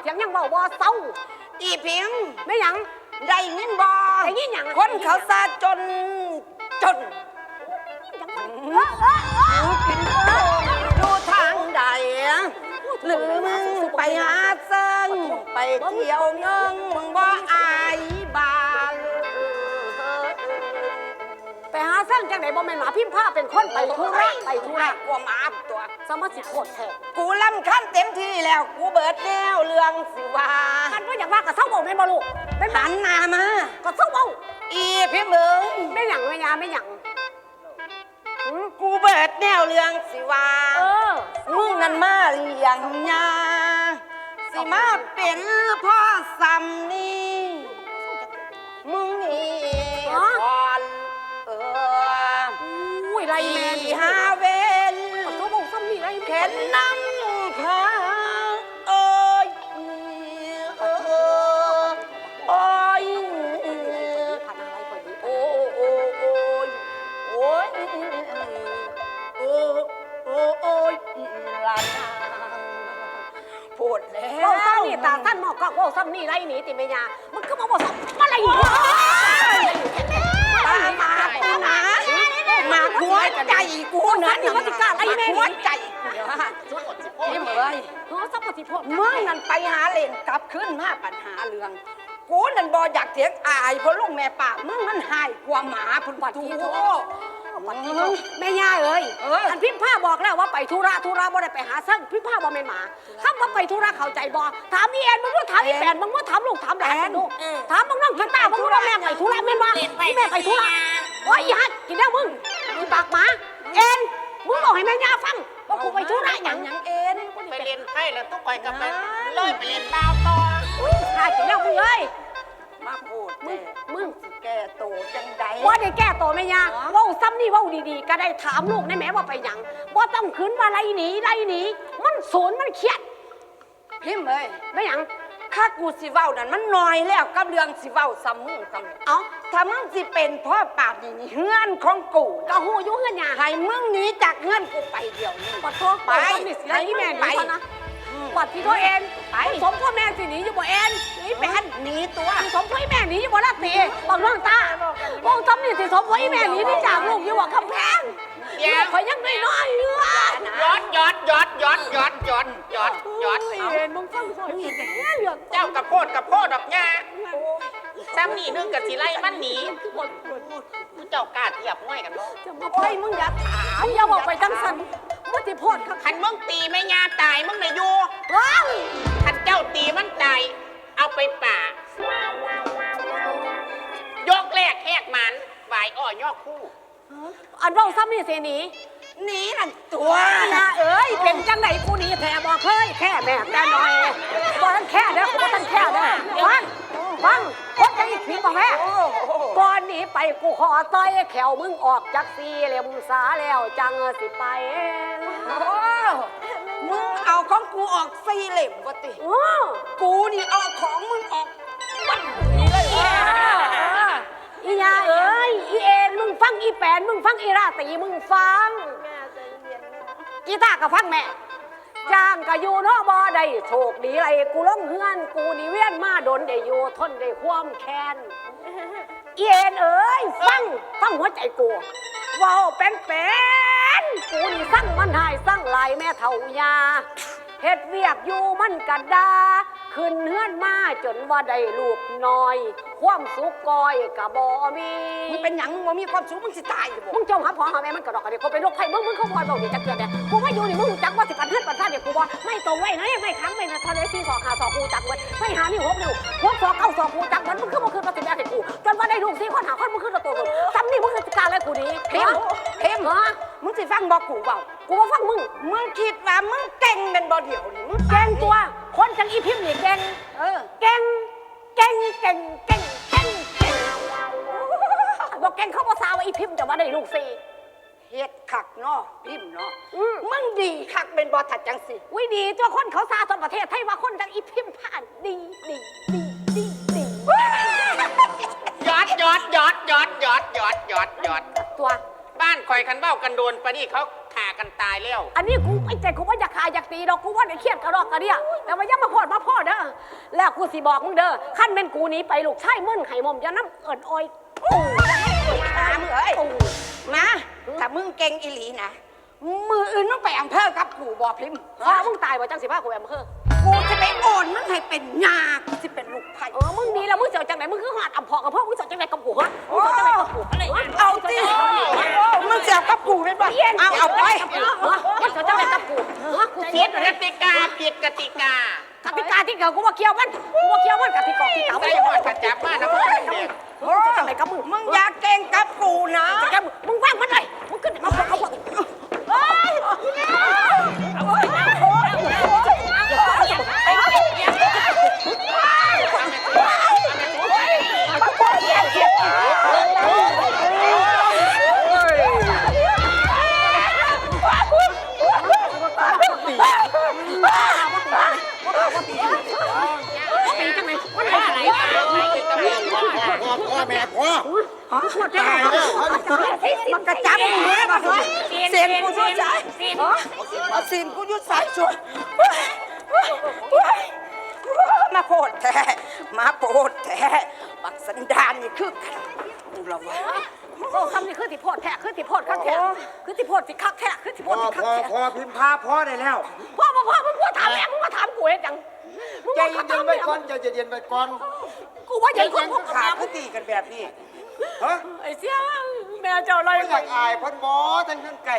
เสียงยังเว้าบ่เศร้าอีพิงไม่หยังได้ยินบ่ได้ยินหยังคนเขาซาจนจนยังบ่เออเออเออกินโอ่งดูทางใดหรือมึงไปหาเซิงไปเที่ยวเงิงมึงบ่อา ไปหาเส้นจังไดบ่แม่นหมาพิมพ์ผ้าเป็นคนไปธุระไปธุระกลัวหมาตัว สมาสิโคตรแท้กูลำขั้นเต็มที่แล้ว กูเบิดแนวเรื่องสิว่ามันบ่อยากว่าก็เศร้าเว้าแม่นบ่ลูกเป็นหหัมันนหน้ามาก็เศร้าเว้าอีพี่มึงไม่หยังไม่ยาไม่หยังหืมกูเบิดแนวเรื่องสิว่าเออมึงนั่นมาเลี้ยงยาสิมาเป็นพ่อซ้ำนี่มึงนี่ก่อนเอออุ้ ยไรแมนี่หาเวนก็เศร้าเว้าซ้ำนี่ไรเข็นน้ำขาเอ้ยเออโอ้ยโอ้โอ้โอ้ยโอ้ยโอ้โอ้โอ้ยลานพูดแล้วเว้าซ้ำนี่ตาสั้นหมอกก็เว้าซ้ำนี่ไรหนีติแม่ยมันก็มาเว้าซ้ำมาไรอยู่ตาหมาตามา มาหัวใจกูนั่นหัวใจกูนี่เหมยเออซ้ำมาสิพ่อมึงนั่นไปหาเลนกลับขึ้นมาปัญหาเรื่องกูนั่นบออยากเถียงอายเพราะลูกแม่ป่ามึงมันหายกว่าหมาพุ่นปัดทีโตแม่ย่าเอ้ยเอออันพิมพ์ผ้าบอกแล้วว่าไปธุระธุระบ่ได้ไปหาเส้นพิมพ์ผ้าบ่แม่นหมาคำว่าไปธุระเข้าใจบ่ถามอีแอนมึงว่าถามอีแฟนมึงว่าถามลูกถามหลานมึงถามมึงน้องกีตาร์มึงว่าแม่ไปธุระแม่นบ่พี่แม่ไปธุระโอ้ยอีฮัดกินแล้วมึง มีปากหมา เอ็นมึงบอกให้แม่ย่าฟังว่ากูไปธุระหยังหยังเอ็นไปเรียนไพ่แล้วต้องไปกับไปเลยไปเรียนดาวต่ออุ้ยหากินแล้วมึงเอ้ยมาพูดมึมึงงมึงสิแก้โตจังใดว่าได้แก้ตัวแม่ย่าเว้าซ้ำนี่เว้าดีๆ ก็ได้ถามลูกได้แม่ว่าไปหยังบ่ต้องขึ้นมาไล่หนีไล่หนีมันสูนมันเครียดพิมพ์เอ้ยไม่หยัง ข้ากูสิเว้านั่นมันน้อยแล้วกับเรื่องสิเว้าซ้ำมึงซ้ำเอ้าถ้ามึงสิเป็นพ่อปราบนี่นี่เฮือนของกูกะหูอยุ่งเงินหยาให้มึงหนีจากเฮือนกูไปเดี๋ยวนี้ปัดโทษไปไปนี่เสียอีแม่หไปนีเขานะปัดที่ตัวเอ็นไป สมพ่อแม่สิหนีอยู่บ่เอ็นหนีแม่นหนีตัวสมพ่อแม่หนีอยู่บ่ลาตีบอกน้องตาบอกซ้ำนี่สิสมพ่อแม่หนีที่จากลูกอยู่บ่คำแพง เดี๋ยวข่อยยังน้อยๆอยู่อะย้อนย้อนย้อนย้อนย้อนย้อนย้อนย้อนโยเอาเอ็นมึงฟังซอยอีกแน่เหลือเจ้ากับโพดกับโพดดอกหญ้าซ้ำนี่นึงกับสิไล่มันหนีคือบ่ปวดเจ้ากล้าเทียบง่อยกันบ่จะมาโอ้ยมึงอย่าถามมึงอย่าบอกไปจังสันมึงสิโพดคักคันมึงตีแม่ยาตายมึงน่ะอยู่ว้าวคันเจ้าตีมันตายเอาไปป่า ยกแรกแหกมันหวายอ้อยอกคู่ อันเว้าซ้ำนี่สิหนีหนีนั่นตัวนะเอ้ยเป็นจังไหนกูหนี่แท้บอกเคยแค่แม่แต่น้อยบ่ทันแค่เด้อกูบ่ทันแค่เด้อฟังฟังคนจังอีกผีบ่แม่โอ้โหก่อนหนี้ไปกูขอต้อยแขวมึงออกจากซีแล้วมึงสาแล้วจังสิไปโอ้มึงเอาของกูออกสี่เหล่มวะติ โอ้ กูนี่เอาของมึงออก อียาเอ้ยอีเอ็นมึงฟังอีแปนมึงฟังอีราตีมึงฟังกีตาร์ก็ฟังแม่จ้างก็อยู่เนอกบ่ได้โชคดีไรกูลงเฮือน กูนี่เวียนมาโดนได้อยู่ทนได้ความแค้นเอ็นเอ้ยฟังฟังหัวใจกูเว้าเป็นเป็นกูนี่สั่งมันหายสั่งหลายแม่เท่ายาเฮ็ดเวียกอยู่มันกระดา ขึ้นเฮือนมาจนว่าได้ลูกน้อย ความสุขก้อยกะบ่มีมึงเป็นหยังมึงบ่มีความสุขมึงสิตายอยู่บ่มึงจงหาพ่อหาแม่มันกระดอกกระเดียกูเป็นโรคไข้มึงมึงเขาพอบอกดีจักเกิดเนี่ยกูว่าอยู่นี่มึงรู้จักว่าสิปันเฮือนปันท่าเดี๋ยวกูว่าไม่ตรงไว้นะไม่ค้ำไม่นะทะเลซีสอกหาสอกกูจักเว้ยไม่หานี่หกนิ้วหกสอกเก้าสอกกูจักมันมึงขึ้นมาขึ้นมาสิแม่ให้กูจนว่าได้ลูกสี่คนหาคนมึงขึ้นมาตัวมึงซ้ำนี่มึงคือการอะไรกูดีเพ็มเพ็มฮะมึงสิฟังบอกกูเปล่ากูว่าฟังมึงมึงคิดว่ามึงเก่งเป็นบ่เดียวนี่มึงแกงตัวคนจังอีพิมพ์นี่แกงเออแกงแกงแกงแกงแกงแกง บอกแกงเขาบอกซาว่าอีพิมพ์จะว่าได้ลูกสี่ เฮ็ดคักเนาะพิมพ์เนาะอืม มึงดีคักเป็นบ่ถัดจังสิวิดีตัวคนเขาซาตอนประเทศไทยว่าคนจังอีพิมพ์ผ่านดีดีดีดีดีย้อนย้อนย้อนย้อนย้อนย้อนย้อนย้อนตัวบ้บ้านคอยคันเบ้ากันโดนปะนี่เขาฆ่ากันตายแล้ว อันนี้กูไอ้ใจกูว่าอยากขายอยากตีดอกกูว่าไอ้เครียดกระดอกกระเดียแต่ว่าอยังมาพอดมาพ่อเด้อแล้วกูสิบอกมึงเด้อขั้นเป็นกูหนี้ไปลูกชายมึงไห้มอมจะน้ำเอิดอ้อยกูจะให้เอิดถาม เอ้ยกูมาถ้ามึงเก่งอีหลีนะมืออื่นมึงไปอำเภอกับกูบ่พิมพ์พ่อมึงตายว่าจังสิพากูแอมเภอกูจะไปโอนมึงให้เป็นยากูจะเป็นลูกไผ่เออมึงดีแล้วมึงเสียวจังไหนมึงคือหาดอำพอกับพ่อมึงเสียวจังไหนกับกูฮะมึงเสียวจังไหนกับกูอะไรเอาสิมึงเสียกับกูเป็นบ่เอาเอาไปมึงเสียวจังไหนกับกูฮะกูเสีผิยดเลยกติกาผิดกติกา กติกาที่เกิดกูว่าเคี้ยวมันกูว่าเคี้ยวมันกติกาที่เก่าใส่หอดกระจับมานะพวกเด็กมึงเสียวจังไหนกับมึงมึงอยากเก่งกับกูนะแกมึงว่างมันเลยมึงขึ้นมาพวกเขาพวกเฮ้ย หมดแล้วมันกระจับมึงเลยป่ะเสียงกูยุ่ยสายเอาเสียงกูยุ่ยสายช่วยมาโพดแท้มาโพดแท้บักสันดานนี่คือกันกูละวะโอ้คำนี้คือติโพดแท้คือติโพดคักแท้คือติโพดสิคักแท้คือติโพดสิคักแท้พ่อพิมพ์พาพ่อได้แล้วพ่อพ่อพ่อมึงมาถามแม่มึงมาถามกูเองจังใจเย็นไว้ก่อนใจเย็นไว้ก่อนกูว่าใจเย็นนพวกขาขาคือตีกันแบบนี้ ฮะไอ้เสียแม่เจ้าอะไรไม่อยากอายเพ่นหมอทั้งทั้งไก่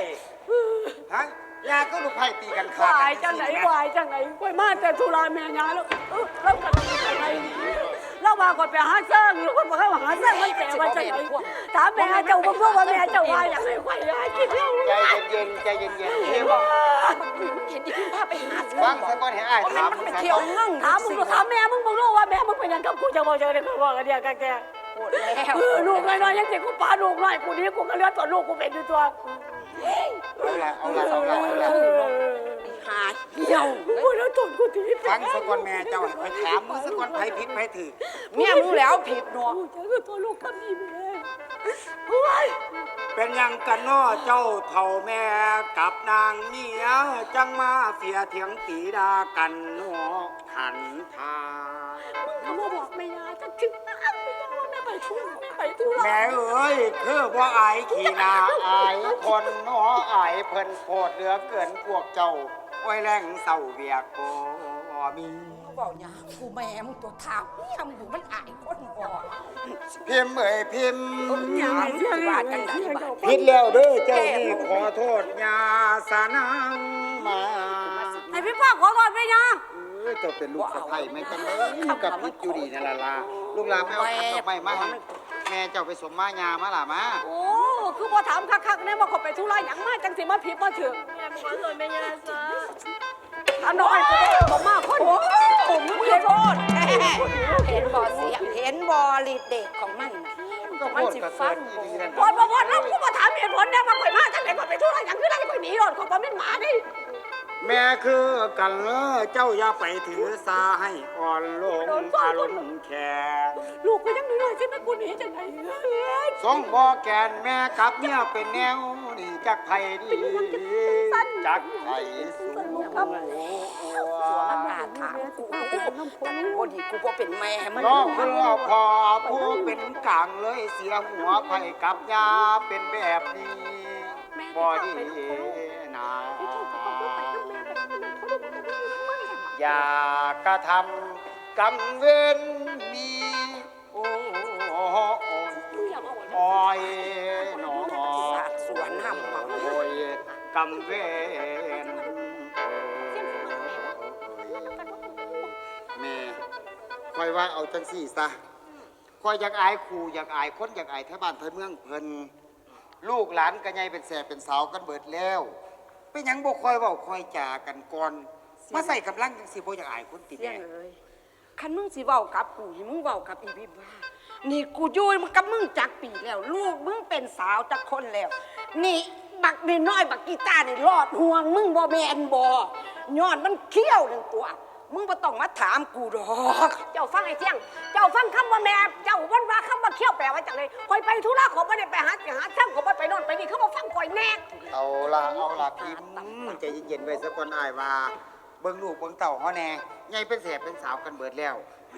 ฮะยาก็ลูกไผ่ตีกันขาดวายจังไหนวายจังไหนกล้วยมาแต่ทุราแม่ยาแล้วแล้วกันอะไรแล้วมาก่อนไปหาเซิงแล้วคนมาเข้าหาเซิงมันแต่ว่าจังไหนถามแม่เจ้าบ่เพื่อว่าแม่เจ้าว่าอย่างไรควายให้กินเหล้าใจเย็นๆใจเย็นๆเฮ้ยว่าเห็นดิพาไปหาเซิฟังงซะก่อนให้อายถามมึงไปซะเที่ยวก่อนเงื่งถามมึงถามแม่มึงบอกลูกว่าแม่มึงเป็นยังกับกูจะบอกเจอเนี่ยกูบอกกันเดียวกันแก โหดแล้วลูกน้อยๆยังเด็กกูป้าลูกน้อยกูนี้กูก็เลือดตัวลูกกูเป็นอยู่ตัวเอาละเอาละเอาละเอาละหาเที่ยวกูแล้วจนกูทีฟังซะก่อนแม่เจ้าให้ถามมึงซะก่อนไผผิดไผถูกเมียมึงแล้วผิดเนาะกูจะคือตัวลูกกับพี่แม่เฮ้ยเป็นหยังกันน้อเจ้าเท่าแม่กับนางเมียจังมาเสียเถียงตีดากันน้อหันทามึงก็มาบอกแม่ยาจะถึงแม่ยาว่าแม่ ไปทุ่งไปทุ่งแม่เอ้ยคือว่าอายขี่นาอายคนน้ออายเพิ่นโพดเหลือเกินพวกเจ้าไว้แรงเศร้าเวียกก็มีเขาบอกอย่ากูแม่มึงตัวเท้าเนี่ยมึงอยู่มันอายคนบ่พิมพ์เอ้ยพิมพ์อย่ามึงสิว่าจังไดบ้าผิดแล้วเด้อเจ้านี่ขอโทษยาสานังมาไอพี่ป้าขอโทษแม่ยาเออเจ้าเป็นลูกสะใภ้ไม่จังเลยกับพิษอยู่ดีนั่นล่ะล่ะ ลูกหลานไม่เอาขันดอกไม้มาให้แม่เจ้าไปสมมายามาล่ะมาโอ้ คือพอถามคักๆเนี่ยว่าเขาไปธุระหยังมาจังสิมาผิดมาถึงแม่ขอโทษแม่ยาซะอันน้อยกูได้บอกมากคนโอ้มึงเห็นบ่เห็นบ่เสียงเห็นบ่ลิดเด็กของมันน่ะก็โคตรกระเซิร์อีดีนั่นพอดพอดแล้วกูมาถามเหตุผลเนี่ยมาข่อยมาจังไหนข่อยไปธุระหยังคือได้ข่อยหนีรอดข่อยบ่เป็นหมาดิ แม่คือกันเลอเจ้าอย่าไปถือสาให้อ่อนลงอารมณ์แค่ลูกก็ยังน้อยๆใช่ไหมกูหนีจังไหนเอ้ยสองบ่แกนแม่กับเมียเป็นแนวนี่จักไผดีจักไผสู้ตัวมันกล้าถามกูแต่กูบ่ดีกูบ่เป็นแม่มันน้องเพื่อพอผู้เป็นกลางเลยเสียหัวไผกับยาเป็นแบบนี้บ่ดีนะ อย่ากระทำกรรมเวรมีโอ้โอ้ยหนอสวนห้ำมังโอ้ยกรรมเวรแม่คอยว่าเอาจังสี่ซะคอยอยากอายครูอยากอายคนอยากอายแถวบ้านแถวเมืองเพิ่นลูกหลานกันใหญ่เป็นแสบเป็นสาวกันเบิดแล้วเป็นยังบ่คอยเว้าคอยจากันก่อน มาใส่กำลังจังสิบ่อยากอายคนติดเสียแม่งเอ้ยคันมึงสิเว้ากับกูให้มึงเว้ากับอีบิบ้านี่กูอยู่กับมึงจักปีแล้ว ลูกมึงเป็นสาวจักคนแล้ว นี่บักนี่น้อยบักกีตาร์นี่รอดห่วง มึงบ่แม่นบ่ย้อนมันเขี้ยวหนึ่งตัว มึงบ่ต้องมาถามกูดอกเจ้าฟังไอ้เที่ยง เจ้าฟังคำว่าแม่ เจ้าวันว่าคำว่าเขี้ยวแปลว่าจังเลยคอยไปธุระของไม่ได้ไปหาหาช่างของไม่ไปโนอนไปนี่เขามาฟังคอยแน่ เอาละเอาละพิมพ์ใจเย็นๆไว้สักคนอายว่า เบิ่งลูกเบิ่งเต่าเฮาแน่ใหญ่เป็นแสบเป็นสาวกันเบิดแล้ว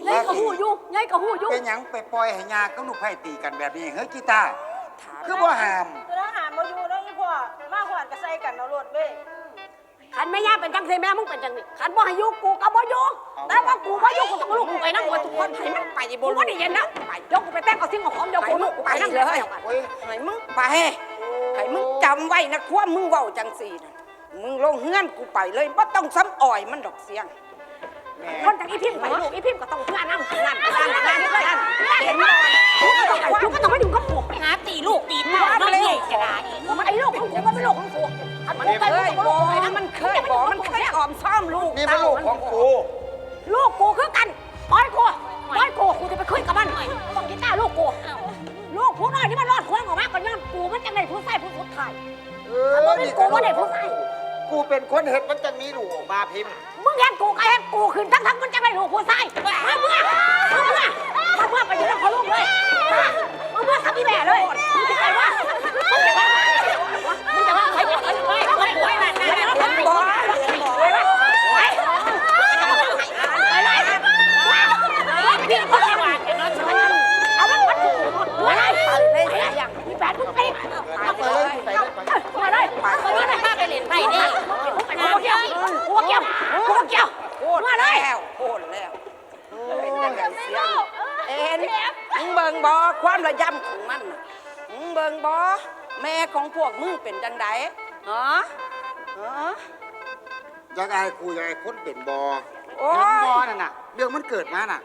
ยายก็หูอยู่ยายก็หูอยู่เป็นหยังไปปล่อยให้ยากับลูกไผ่ตีกันแบบนี้เฮ้ยกีตาร์คือบ่ห้ามคือทหารมาอยู่แล้วอีพ่อมาหวานก็ใส่กันเอารถเว้ยขันแม่ย่าเป็นจังสิแม่มึงเป็นจังนี่ขันบ่ให้อยู่กูก็บ่อยู่แต่ว่ากูบ่อยู่กูต้องลูกกูไปนั่งหัวทุกคนให้มันไปบ่บ่ได้เย็นนะไปเดี๋ยวกูไปแต่งกับสิ่งของของเดี๋ยวกูลูกกูไปนั่งเลยโอ้ยให้มึงไปให้มึงจำไว้นะความมึงเว้าจังสี่นะ มึงลงเฮือนกูไปเลยบ่ต้องซ้ำอ่อยมันดอกเสียงแม่คนจากอีพิมพ์ไปลูกอีพิมพ์ก็ต้องเพื่อนนั่งนั่นนั่นนั่นนั่นเห็นบ่กูก็ต้องไปกูก็ต้องมาอยู่กับกูหาตีลูกตีพ่อน้องใหญ่จะได้มันไอ้ลูกของกูมันเป็นลูกของกูอันมันไปเคลูกยของบลูอกไปนะมันเคยบอกมันเคยออมซ่อมลูกนี่เป็นลูกของกู ลูกกูคือกันปล่อยกูปล่อยกูกูจะไป กูเป็นคนเฮ็ดมันจังมีลูกออกมาพิมพ์มึงเห็นกูก็เห็นกูขึ้นทั้งทั้งมันจังไดลูกผู้ใส่มาเมื่อมาเมื่อมาเมื่อไปอยู่แล้วขอลูกเลยมาเมื่อทำอีแม่เลยมึงจะไปว่ามึงจะว่ามึงจะว่าใครจะไปไปไปไปไปไปเห็นบ่เห็นบ่เอามันวัดถูกมาเลยเลยอย่างมีแปดมึงไปไปเลย ไปเลยไปมาเลยมาเลยมาไปเล่นไปดิกูเกี่ยว กูเกี่ยวกูเกี่ยวโคตรมาเลแล้ยวโคตรแล้วเป็นจังไดเสียงเอ็นมึงเบิ่งบ่ความระยำของมันน่ะมึงเบิ่งบ่แม่ของพวกมึงเป็นจังไดฮะฮะอยากอายกูอยากอายคนเป็นบอโอ้เรื่องบอยนั่นน่ะ เรื่องมันเกิดมาน่ะ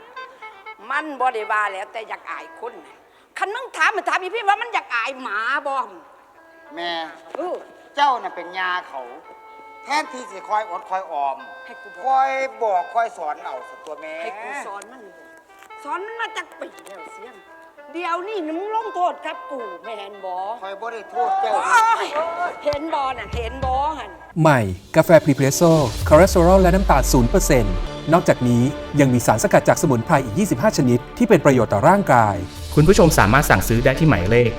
มันบ่ได้ว่าแล้วแต่อยากอายคนน่ะคันมึงถามมันถามอีพี่ว่ามันอยากอายหมาบ่แม่เออเจ้าน่ะเป็นยาเขา แทนที่สิคอยอดคอยออม ให้กูบคอกอยบอกคอยสอนเอาสตัวแม่ให้กูสอนมันบ่สอนมันมาจากปีแล้วเสียง เดี๋ยวนี่มึงลงโทษกับกูแม่นบ่คอยบ่ได้โทษเจ้าโอ้ยเห็นบ่น่ะ เห็นบ่หั่นใหม่ กาแฟพรีเพรสโซ่คอเลสเตอรอลและน้ำตาล0%นนอกจากนี้ยังมีสารสกัดจากสมุนไพรอีก 25 ชนิด ที่เป็นประโยชน์ต่อร่างกาย คุณผู้ชมสามารถสั่งซื้อได้ที่หมายเลข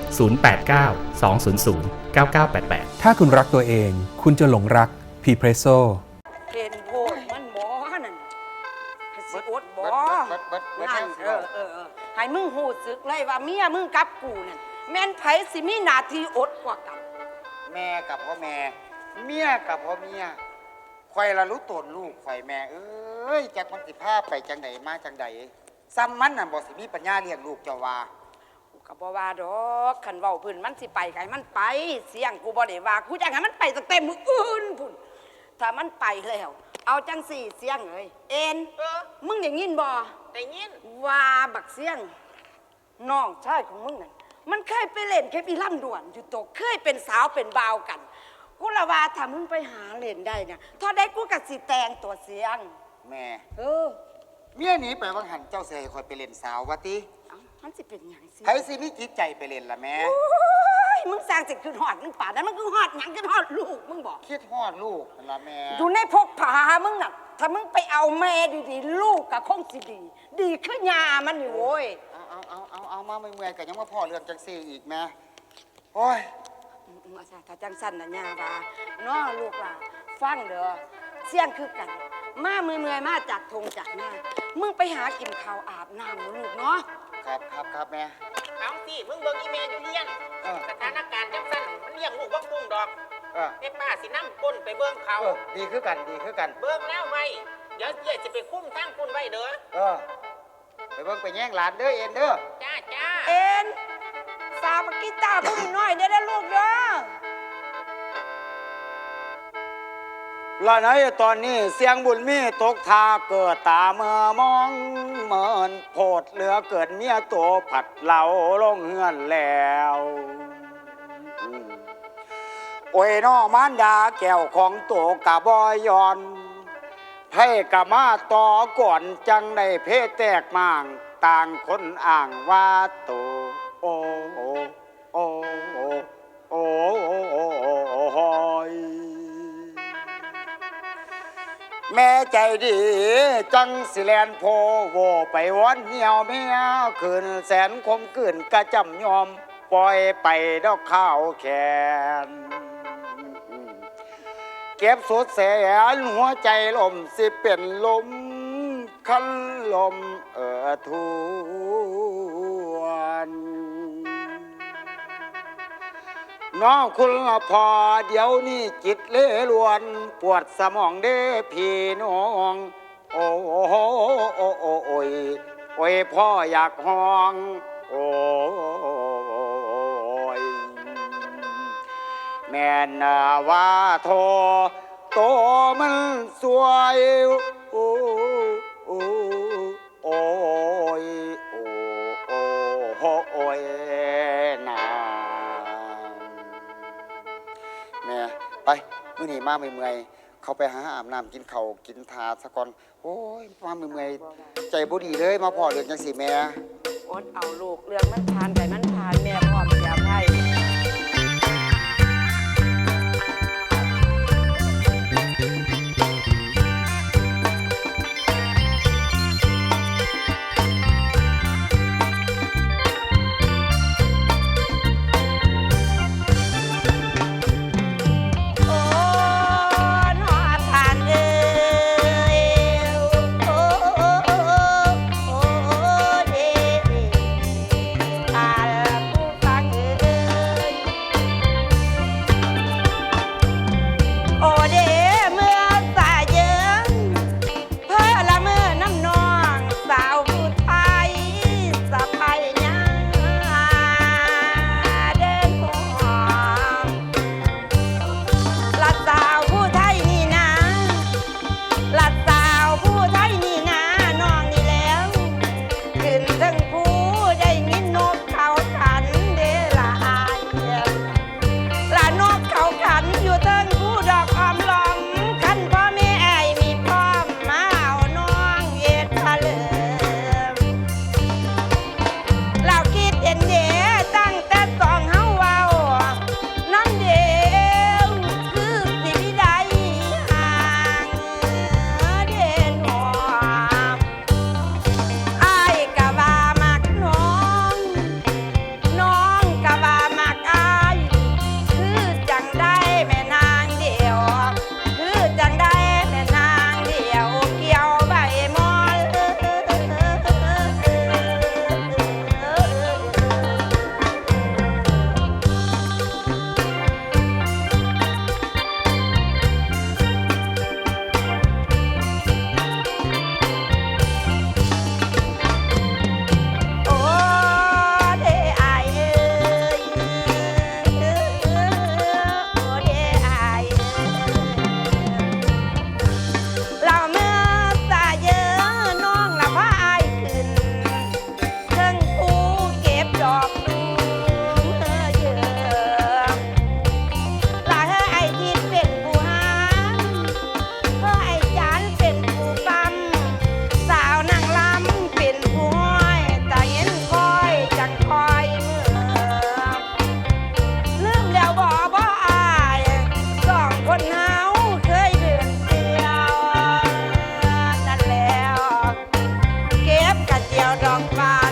089 200 9988ถ้าคุณรักตัวเอง คุณจะหลงรักพ รีเพรสโซ่เห็นโพดมันบ่นั่นให้สิอดบ่เบิดเบิดเบิดเบิดนั่นเบิดเออเออเออให้มึงหูสึกเลยว่าเมียมึงกับกูนั่นแม่นไผสิมีหน้าที่อดกว่ากัน แม่กับพ่อแม่ เมียกับพ่อเมียคอยละรู้ตนลูกคอยแม่เอ้ยจากมันสิพาไปจังใดมาจังใดซ้ำมันน่ะบ่สิมีปัญญาเลี้ยงลูกเจ้าว่ากูก็บ่ว่าดอกคันเว้าเพิ่นมันสิไปก็ให้มันไป เสียงกูบ่ได้ว่ากูอยากให้มันไปตั้งแต่มื้ออื่นพุ่น ถ้ามันไปแล้ว เอาจังสี่เสียงเอ้ยเอ็นเออมึงได้ยินบ่ได้ยินว่าบักเสียงน้องชายของมึงนั่นมันเคยไปเล่นเคยไปล่ำด่วนอยู่โตเคยเป็นสาวเป็นบ่าวกัน กูละว่าถ้ามึงไปหาเล่นได้เนี่ยถ้าได้กูกับสิแตงตัวเสียง แม่เออเมียหนีไปวังหันเจ้าเสยคอยไปเล่นสาววะติเอ้ามันสิเป็นหยังสิ ไผสิมีจิตใจไปเล่นล่ะแม่ โอ้ ยมึงสร้างสิขึ้นหอดมึงป่านนั้นมึงคือหอดหยังขึ้นหอดลูกมึงบอก คิดฮอดลูกนั่นล่ะแม่อยู่ในพกผามึงน่ะ ถ้ามึงไปเอาแม่ดีๆ ลูกกับคงสิดี ดีขึ้นยามันอยู่โว้ยเอาเอาเอาเอาเอามาเมื่อยๆกันยังว่าพ่อเรื่องจังซี่อีกแม่โอ้ย อืมๆอาจารย์ถ้าจังสั้นนะย่าว่าน้อลูกล่ะฟังเด้อเสี่ยงคือกัน มาเมื่อยๆมาจากทงจากหน้ามึงไปหากินข้าวอาบน้ำนะลูกเนาะ ครับครับครับแม่ เอาสิมึงเบิ่งอีเมลอยู่เฮียนเออ สถานการณ์จังซั่นมันเลี้ยงลูกบ่กุ้งดอกเออแม่ป้าสินั่งก้นไปเบิ่งเขา เออดีคือกันดีคือกัน เบิ่งแล้วไว้เดี๋ยวเจ๊จะไปคุ้มทางคุณไว้เด้อเออไปเบิ่งไปแย่งหลานเด้อเอ็นเด้อจ้าจ้าเอ็นฝากปากกีตาร์พวกนี้หน่อยได้อลูกเด้อ ละไหนตอนนี้เสียงบุญมีตกทาเกิดตาเมื่อมองเหมือนโพดเหลือเกิดเมียโตผัดเหลาลงเฮือนแล้วโอ้ยน้อมานดาแก้วของโตกะบอยอนไพ่กะมาต่อก่อนจังได้เพศแตกมาง ต่างคนอ่างว่าโตโอโอ แม่ใจดี จังสิแลนโพโวไปวอนเหี่ยวเมียคืนแสนคมกืนกระจำยอม ปล่อยไปดอกข้าวแขน เก็บสุดแสนหัวใจลมสิเป็นลมคันลมเออทู น้องคุณพอเดี๋ยวนี้จิตเล่ลวน ปวดสมองเด้พี่น้อง โอ้โอ้โอ้โอ้โอ้ยโอ้ยพ่ออยากห้อง โอ้ยแม่นว่าโทโตมันสวยโอ้ มื้อนี้มาเมื่อยๆเขาไปหาอาบน้ำกินข้าวกินทาสะก่อนโอ้ยมาเมื่อยๆใจบ่ดีเลยมาพอเรื่องจังสิแม่ อดเอาลูกเรื่องมันผ่านไปมันผ่านแม่พร้อ แล้วดอกฟ้า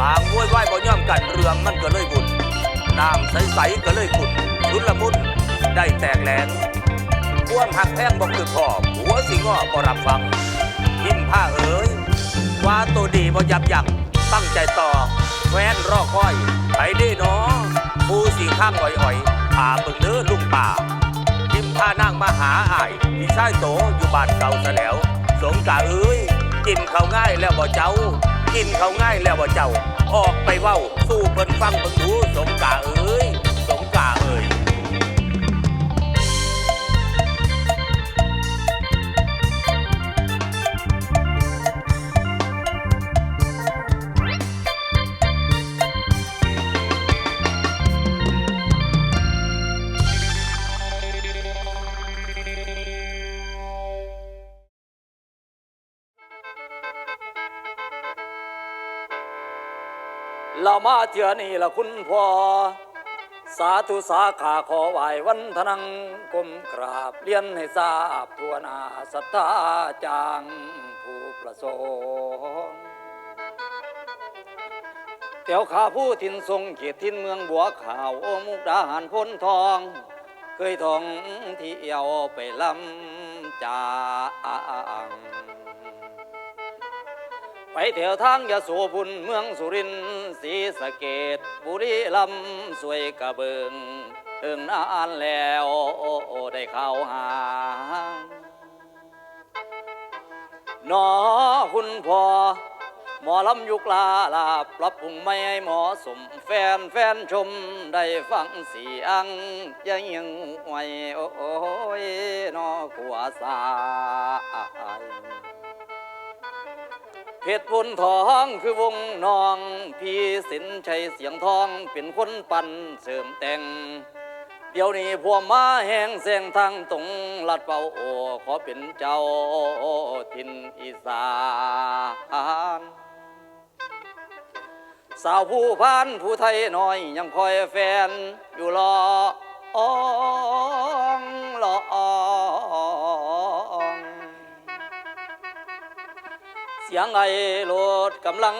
ต่างวุ่ยไหวบอย่อมกันเรืองมันก็เลยบุญน้ำใสๆก็เลยขุ่นชุนละมุนได้แตกแหลงความหักแพงบอกคือพ่อหัวสิงอบ่รับฟังพิมผ้าเอ๋ยว่าตัวดีบ่ยับยั้งตั้งใจต่อแฟนรอคอยไปได้เนาะผู้สีข้างอ่อยๆพาเบิ่งเด้อลุงป่าพิมพ์พานั่งมาหาอายพี่ชายโตอยู่บ้านเก่าซะแล้ว สงกาเอ้ยกินเขาวง่ายแล้วบ่เจ้า กินเขาง่ายแล้วว่าเจ้า ออกไปเว้า สู้เพิ่นฟังเพิ่นดูสมกาเอ้ย สมกาเอ้ย มาเถื่อนี่ละคุณพ่อ สาธุสาขาขอไหววันทนังกรมกราบเรียนให้ทราบทวหนาศรัทธาจางผู้ประสงค์เตียวขาผู้ทินทรงเขตทินเมืองบัวขาวโอมุกดาหารพ้นทอง เคยท่องเที่ยวไปลำจาง ไปแถวทางยโสพุนเมืองสุรินทร์ศรีสะเกดบุรีลำสวยกระเบิงเอิงนานแล้วได้เข้าหาหนอคุณพ่อหมอลำยุกลาลาปรับปรุงไม่ให้หมาะสมแฟนแฟนชมได้ฟังเสียงยังยังไหวโอ้ยหนอขัวสาย เพชรพุนทองคือวงนอง พี่สินชัยเสียงทองเป็นคนปั่นเสริมแต่ง เดี๋ยวนี้พวกมาแห้งแสงทางตรงลัดเป่าโอขอเป็นเจ้าทินอีสานสาวผู้พานผู้ไทยน้อยยังคอยแฟนอยู่รออองรอ เสียงไอโลดกำลัง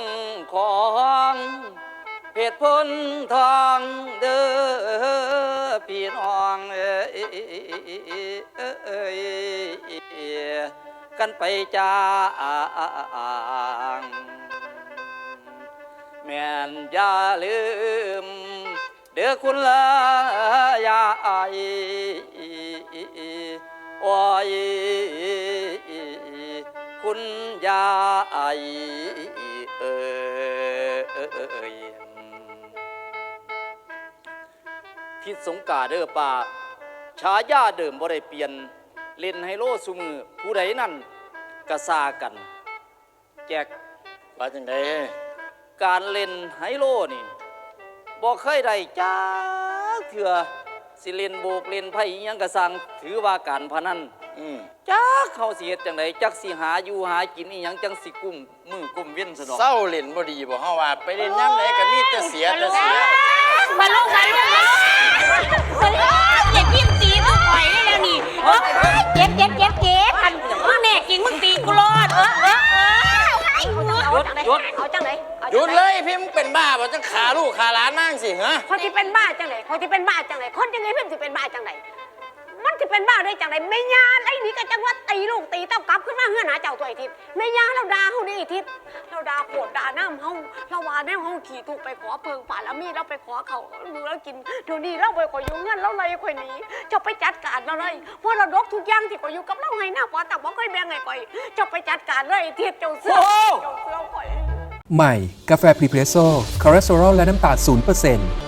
ของเพชรพ้นทองเด้อพี่น้องเอ้ยเอ้ยกันไปจางแม่นอย่าลืม เด้อคุณละยายโอ้ย คุณยายเอ่ยทิศสงกาเด้อป่าชายาเดิมบ่ได้เปลี่ยน เล่นไฮโลสุมือผู้ใดนั่นกระซากัน แจกว่าจังไดการเล่นไฮโลนี่บ่เคยได้จ้าเถื่อสิเล่นโบกเล่นไพ่อิหยังกระสังถือว่าการพนัน อืมจักเขาสิเฮ็ดจังไดจักสิหาอยู่หากินอีหยังจังสิกุ้มมือกุ้มเว้นซะดอกเศร้าเล่นบ่ดีบ่เฮาว่าไปเล่นย่ำไหนก็มีแต่เสียแต่เสียมาลูกกันเลยอย่าพิมพ์ตีกูปล่อยได้แล้วนี่เออเจ็บเจ็บเจ็บเจ็บอันมึงแน่จริงมึงตีกูรอดเออเออเออเอาจังไหนเอาจังไหนหยุดเลยพี่มึงเป็นบ้าบ่จังขาลูกขาหลานนั่งสิฮะคนที่เป็นบ้าจังไหนคนที่เป็นบ้าจังไหนคนจังไงเพิ่นสิเป็นบ้าจังไหน มันจะเป็นบ้าได้จังไหนไม่ยานไอ้นี่ก็จังว่าตีลูกตีเต้ากลับขึ้นมาเฮือนหาเจ้าตัวไอ้ทิศไม่ยานเราด่าเฮานี่ไอ้ทิศเราด่าโคตรด่าน้ำเฮาเราว่าแนวเฮาขี่ถูกไปขอเพิงป่าแล้วมีเราไปขอเขาดูแล้วกินเดี๋ยวนี้เราไปขออยู่เงินเราเลยข่อยหนีเจ้าไปจัดการเราเลยเพราะเราดกทุกอย่างที่ข่อยอยู่กับเราให้หน้าปอตักบ่เคยแบ่งให้ข่อยเจ้าไปจัดการเลยไอ้ทิศเจ้าเสื้อเจ้าเสื้อข่อยใหม่ กาแฟพรีเพรสโซ่คอเลสเตอรอลและน้ำตาล0%น